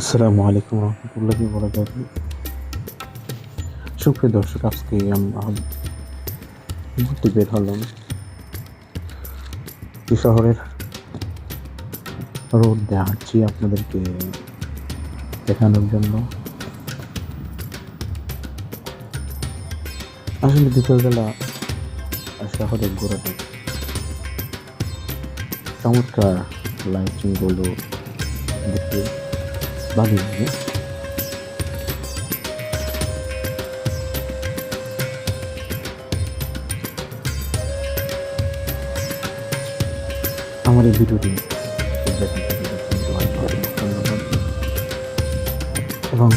আসসালামু আলাইকুম রহমতুল্লাহি বরাকাত সুপ্রিয় দর্শক, আজকে আমরা ঘুরতে বের হলাম শহরের রোড হাঁটছি আপনাদেরকে দেখানোর জন্য। আসলে বিকেলবেলা শহরে ঘোরাটা চমৎকার লাইটিংগুলো দেখতে ভালোই লাগে আমার এই ভিডিওটি এবং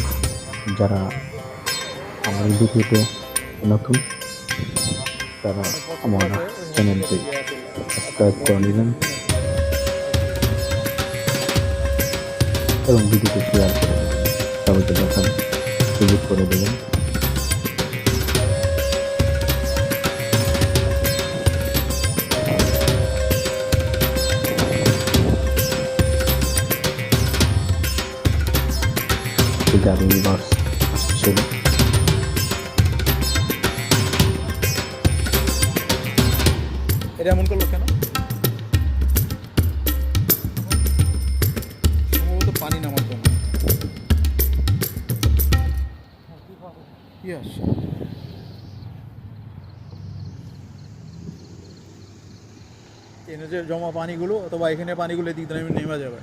যারা আমার এই ভিডিওতে নতুন, তারা আমার চ্যানেলটি সাবস্ক্রাইব করে নেবেন। এবং ভিডিওটি শেয়ার করে দেবেন সবাইকে দেখার সুযোগ করে দেবেন। এটা এমন করল কেন? এনে যে জমা পানিগুলো অথবা এখানে পানিগুলো এদিক দিয়ে নেমে- নেমে যাবে।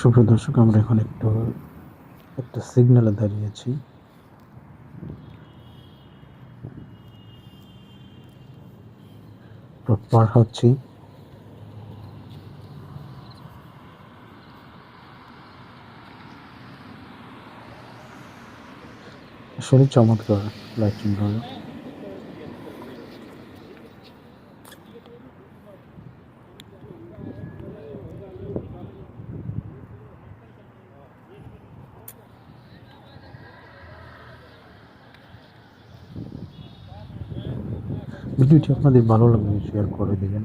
সুপ্রিয় দর্শক আমরা এখন একটু একটা সিগন্যালে দাঁড়িয়েছি। পার হচ্ছি। আসলে চমৎকার লাইটিং হলো ভিডিওটি আপনাদের ভালো লাগলে শেয়ার করে দেবেন।